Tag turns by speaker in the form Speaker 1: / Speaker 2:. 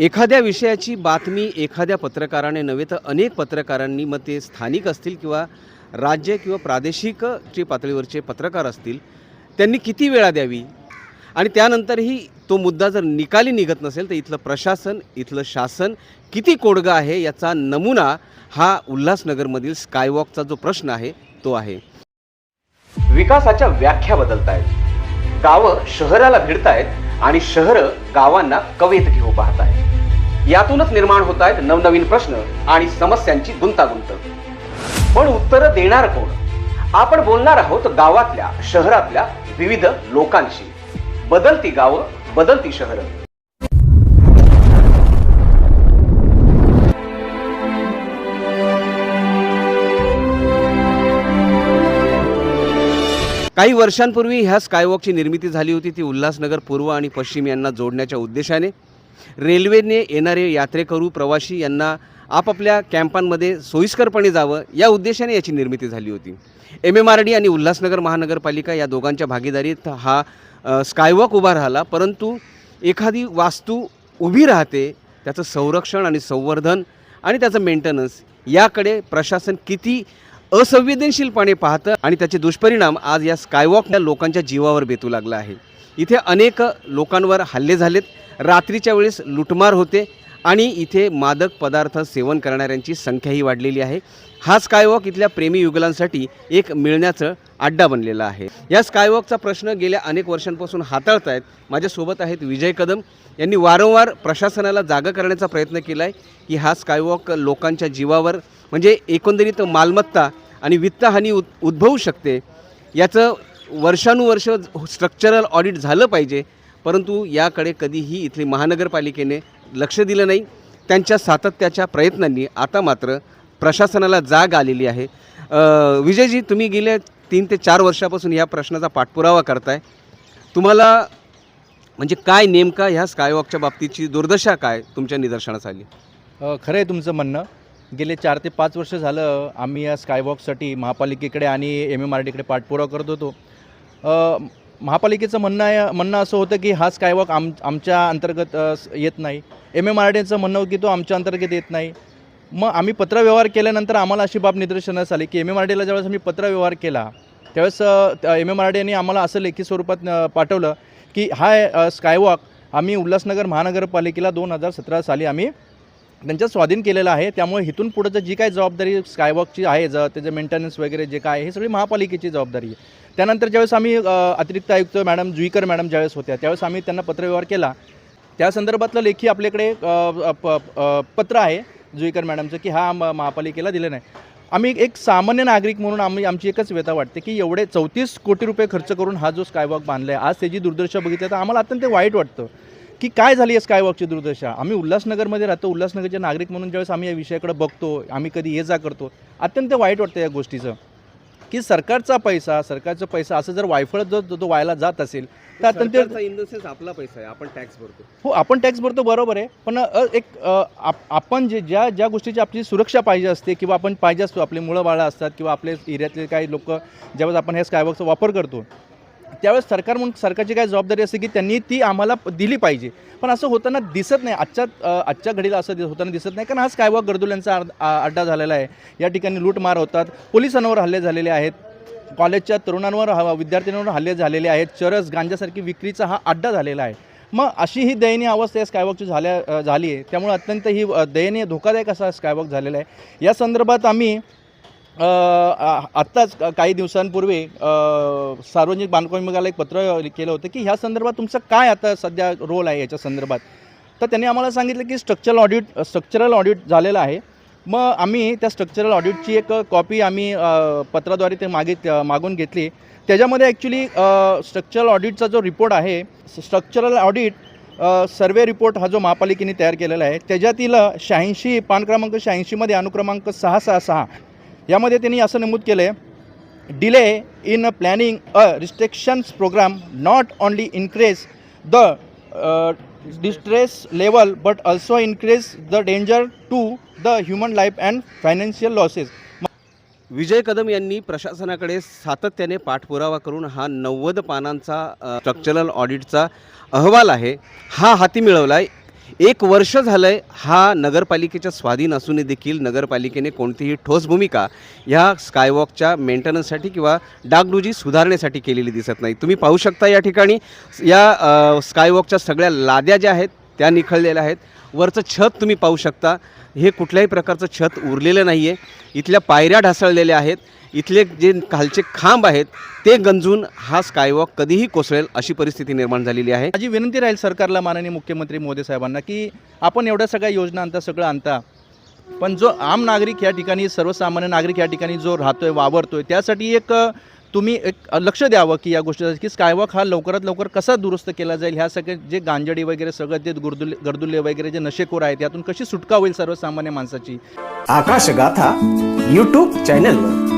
Speaker 1: एखाद्या विषयाची बातमी एखाद्या पत्रकाराने नव्हे तर अनेक पत्रकारांनी मग ते स्थानिक असतील किंवा राज्य किंवा प्रादेशिकचे पातळीवरचे पत्रकार असतील त्यांनी किती वेळा द्यावी? आणि त्यानंतरही तो मुद्दा जर निकाली निघत नसेल तर इथलं प्रशासन इथलं शासन किती कोडगं आहे याचा नमुना हा उल्हासनगरमधील स्कायवॉकचा जो प्रश्न आहे तो आहे. विकासाच्या व्याख्या बदलत आहेत गावं शहराला भिडतायत आणि शहरं गावांना कवेत घेऊ पाहत आहेत यातूनच निर्माण होत आहेत नवनवीन प्रश्न आणि समस्यांची गुंतागुंत. पण उत्तरं देणार कोण? आपण बोलणार आहोत गावातल्या शहरातल्या विविध लोकांशी. बदलती गावं बदलती शहरं. काही वर्षांपूर्वी ह्या स्कायवॉकची निर्मिती झाली होती. ती उल्हासनगर पूर्व आणि पश्चिम यांना जोडण्याच्या उद्देशाने. रेल्वेने येणारे यात्रेकरू प्रवासी यांना आपापल्या कॅम्पांमध्ये सोयीस्करपणे जावं या उद्देशाने याची निर्मिती झाली होती. एम एम आर डी आणि उल्हासनगर महानगरपालिका या दोघांच्या भागीदारीत हा स्कायवॉक उभा राहिला परंतु एखादी वास्तू उभी राहते त्याचं संरक्षण आणि संवर्धन आणि त्याचं मेंटेनन्स याकडे प्रशासन किती असंवेदनशीलपणे पाहतं आणि त्याचे दुष्परिणाम आज या स्कायवॉक या लोकांच्या जीवावर बेतू लागला आहे. इथे अनेक लोकांवर हल्ले झालेत. रात्रीच्या वेळेस लुटमार होते आणि इथे मादक पदार्थ सेवन करणाऱ्यांची संख्याही वाढलेली आहे. हा स्कायवॉक इथल्या प्रेमी युगलांसाठी एक मिळण्याचं अड्डा बनलेला आहे. या स्कायवॉकचा प्रश्न गेल्या अनेक वर्षांपासून हाताळत आहेत माझ्यासोबत आहेत विजय कदम. यांनी वारंवार प्रशासनाला जागा करण्याचा प्रयत्न केला आहे की हा स्कायवॉक लोकांच्या जीवावर म्हणजे एकंदरीत मालमत्ता आणि वित्तहानी उद उद्भवू शकते याचं वर्षानुवर्ष स्ट्रक्चरल ऑडिट झालं पाहिजे परंतु याकडे कधीही इथली महानगरपालिकेने लक्ष दिलं नाही. त्यांच्या सातत्याच्या प्रयत्नांनी आता मात्र प्रशासनाला जाग आलेली आहे. विजयजी तुम्ही गेल्या तीन ते चार वर्षापासून या प्रश्नाचा पाठपुरावा करताय. तुम्हाला म्हणजे काय नेमका ह्या स्कायवॉकच्या बाबतीची दुर्दशा काय तुमच्या निदर्शनास आली?
Speaker 2: खरं आहे तुमचं म्हणणं. गेले चार ते पाच वर्ष झालं आम्ही या स्कायवॉकसाठी महापालिकेकडे आणि एम एम आर डीकडे पाठपुरावा करत होतो. महापालिकेचं म्हणणं आहे म्हणणं असं होतं की हा स्कायवॉक आम आमच्या अंतर्गत येत नाही. एम एम आर डीचं म्हणणं की तो आमच्या अंतर्गत येत नाही. मग आम्ही पत्रव्यवहार केल्यानंतर आम्हाला अशी बाब निदर्शनास आली की एम एम आर डीला ज्यावेळेस आम्ही पत्रव्यवहार केला त्यावेळेस एम एम आर डी यांनी आम्हाला असं लेखी स्वरूपात पाठवलं की हा स्कायवॉक आम्ही उल्हासनगर महानगरपालिकेला दोन हजार सतरा साली आम्ही त्यांच्या स्वाधीन केलेलं आहे. त्यामुळे इथून पुढचं जी काही जबाबदारी स्कायवॉकची आहे ज त्याचं मेंटेनन्स वगैरे जे काय आहे हे सगळी महापालिकेची जबाबदारी आहे. त्यानंतर ज्यावेळेस आम्ही अतिरिक्त आयुक्त मॅडम जुईकर मॅडम ज्यावेळेस होत्या त्यावेळेस आम्ही त्यांना पत्रव्यवहार केला. त्या संदर्भातलं लेखी आपल्याकडे प- पत्र आहे जुईकर मॅडमचं की हा महापालिकेला दिलं नाही. आम्ही एक सामान्य नागरिक म्हणून आम्ही आमची एकच व्यथा वाटते की एवढे चौतीस कोटी रुपये खर्च करून हा जो स्कायवॉक बांधला आहे आज त्याची दुर्दशा बघितली तर आम्हाला अत्यंत वाईट वाटतं की काय झाली आहे स्कायवॉकची दुर्दशा? आम्ही उल्हासनगरमध्ये राहतो उल्हासनगरचे नागरिक म्हणून ज्यावेळेस आम्ही या विषयाकडे बघतो आम्ही कधी ये जा करतो अत्यंत वाईट वाटतं या गोष्टीचं. की सरकारचा पैसा सरकारचा पैसा असं जर वायफळ जर तो व्हायला जात असेल तर अत्यंत
Speaker 1: इन द सेन्स आपला पैसा आहे आपण टॅक्स भरतो.
Speaker 2: हो आपण टॅक्स भरतो बरोबर आहे. पण एक आपण जे ज्या ज्या गोष्टीची आपली सुरक्षा पाहिजे असते किंवा आपण पाहिजे असतो आपले मुलं बाळं असतात किंवा आपले एरियातले काही लोक ज्यावेळेस आपण हे स्कायवॉकचा वापर करतो त्यावेळेस सरकार म्हणून सरकारची काय जबाबदारी असते की त्यांनी ती आम्हाला दिली पाहिजे. पण असं होताना दिसत नाही. आजच्या आजच्या घडीला असं होताना दिसत नाही. कारण हा स्कायवॉक गर्दुल्यांचा यांचा अड्डा झालेला आहे. या ठिकाणी लूटमार होतात. पोलिसांवर हल्ले झालेले आहेत. कॉलेजच्या तरुणांवर विद्यार्थ्यांवर हल्ले झालेले आहेत. चरस गांजासारखी विक्रीचा हा अड्डा झालेला आहे. मग अशी ही दयनीय अवस्था या स्कायवॉकची झाल्या झाली आहे त्यामुळे अत्यंत ही दयनीय धोकादायक असा स्कायवॉक झालेला आहे. या संदर्भात आम्ही आत्ताच काही दिवसांपूर्वी सार्वजनिक बांधकाम विभागाला एक पत्र केलं होतं की ह्या संदर्भात तुमचं काय आता सध्या रोल आहे याच्या संदर्भात? तर त्यांनी आम्हाला सांगितलं की स्ट्रक्चरल ऑडिट स्ट्रक्चरल ऑडिट झालेलं आहे. मग आम्ही त्या स्ट्रक्चरल ऑडिटची एक कॉपी आम्ही पत्राद्वारे ते मागित मागून घेतली. त्याच्यामध्ये ॲक्च्युली स्ट्रक्चरल ऑडिटचा जो रिपोर्ट आहे स्ट्रक्चरल ऑडिट सर्वे रिपोर्ट हा जो महापालिकेने तयार केलेला आहे त्याच्यातील शहाऐंशी पान क्रमांक शहाऐंशीमध्ये अनुक्रमांक सहा सहा सहा यामध्ये त्यांनी असं नमूद केलं आहे delay in planning a restrictions programme not only increase the distress level but also increase the danger to the human life and financial losses
Speaker 1: Vijay Kadam यांनी प्रशासनाकडे सातत्याने पाठपुरावा करून हा नव्वद पानांचा स्ट्रक्चरल ऑडिटचा अहवाल आहे. हा हाती मिळवला आहे एक वर्ष झालं आहे हा नगरपालिकेच्या स्वाधीन असूनही देखील नगरपालिकेने कोणतीही ठोस भूमिका ह्या स्कायवॉकच्या मेंटेनन्ससाठी किंवा डागडुजी सुधारण्यासाठी केलेली दिसत नाही. तुम्ही पाहू शकता या ठिकाणी या स्कायवॉकच्या सगळ्या लाद्या ज्या आहेत त्या निखळलेल्या आहेत. वरचं छत तुम्ही पाहू शकता. हे कुठल्याही प्रकारचं छत उरलेलं नाही आहे इथल्या पायऱ्या ढासळलेल्या आहेत. इथले जे खालचे खांब आहेत ते गंजून हा स्कायवॉक कधीही कोसळेल अशी परिस्थिती निर्माण झालेली आहे.
Speaker 2: माझी विनंती राहील सरकारला माननीय मुख्यमंत्री मोदी साहेबांना की आपण एवढ्या सगळ्या योजना आणता सगळं आणता पण जो आम नागरिक या ठिकाणी सर्वसामान्य नागरिक या ठिकाणी जो राहतोय वावरतोय त्यासाठी एक अ, तुम्ही एक लक्ष द्यावं की या गोष्टीचं की स्कायवॉक हा लवकरात लवकर कसा दुरुस्त केला जाईल ह्या सगळे जे गांजडी वगैरे सगळं ते गुरदुले गरदुल्ले वगैरे जे नशेखोर आहेत यातून कशी सुटका होईल सर्वसामान्य माणसाची?
Speaker 3: आकाशगाथा यूट्यूब चॅनलवर